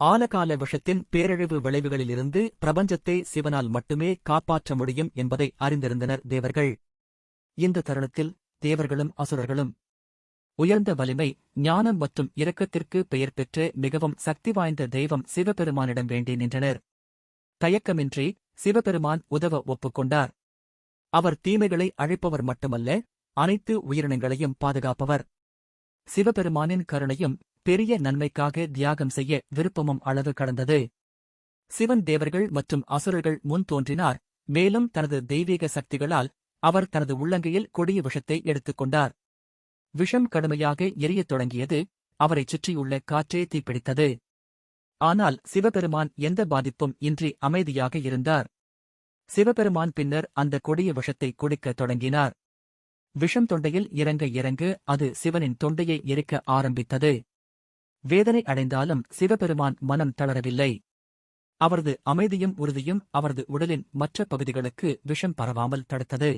ஆலகால விஷத்தின் பேரழிவு விளைவுகளிலிருந்து பிரபஞ்சத்தை சிவனால் மட்டுமே காப்பாற்ற முடியும் என்பதை அறிந்திருந்தனர் தேவர்கள். இந்த தருணத்தில் தேவர்களும் அசுரர்களும் உயர்ந்த வலிமை ஞானம் மற்றும் இரக்கத்திற்கு பெயர் பெற்று மிகவும் சக்தி வாய்ந்த தெய்வம் சிவபெருமானிடம் வேண்டி நின்றனர். தயக்கமின்றி சிவபெருமான் உதவ ஒப்புக்கொண்டார் அவர் தீமைகளை அழைப்பவர் மட்டுமல்ல அனைத்து உயிரினங்களையும் பாதுகாப்பவர். சிவபெருமானின் கருணையும் பெரிய நன்மைக்காக தியாகம் செய்ய விருப்பமும் அளவு கடந்தது. சிவன் தேவர்கள் மற்றும் அசுரர்கள் முன் தோன்றினார். மேலும் தனது தெய்வீக சக்திகளால் அவர் தனது உள்ளங்கையில் கொடிய விஷத்தை எடுத்துக்கொண்டார் விஷம் கடுமையாக எரியத் தொடங்கியது. அவரைச் சுற்றியுள்ள காற்றே தீப்பிடித்தது. ஆனால் சிவபெருமான் எந்த பாதிப்பும் இன்றி அமைதியாக இருந்தார். சிவபெருமான் பின்னர் அந்த கொடிய விஷத்தை குடிக்கத் தொடங்கினார். விஷம் தொண்டையில் இறங்க இறங்க அது சிவனின் தொண்டையை எரிக்க ஆரம்பித்தது. வேதனை அடைந்தாலும் சிவபெருமான் மனம் தளரவில்லை. அவரது அமைதியும் உறுதியும் அவரது உடலின் மற்ற பகுதிகளுக்கு விஷம் பரவாமல் தடுத்தது.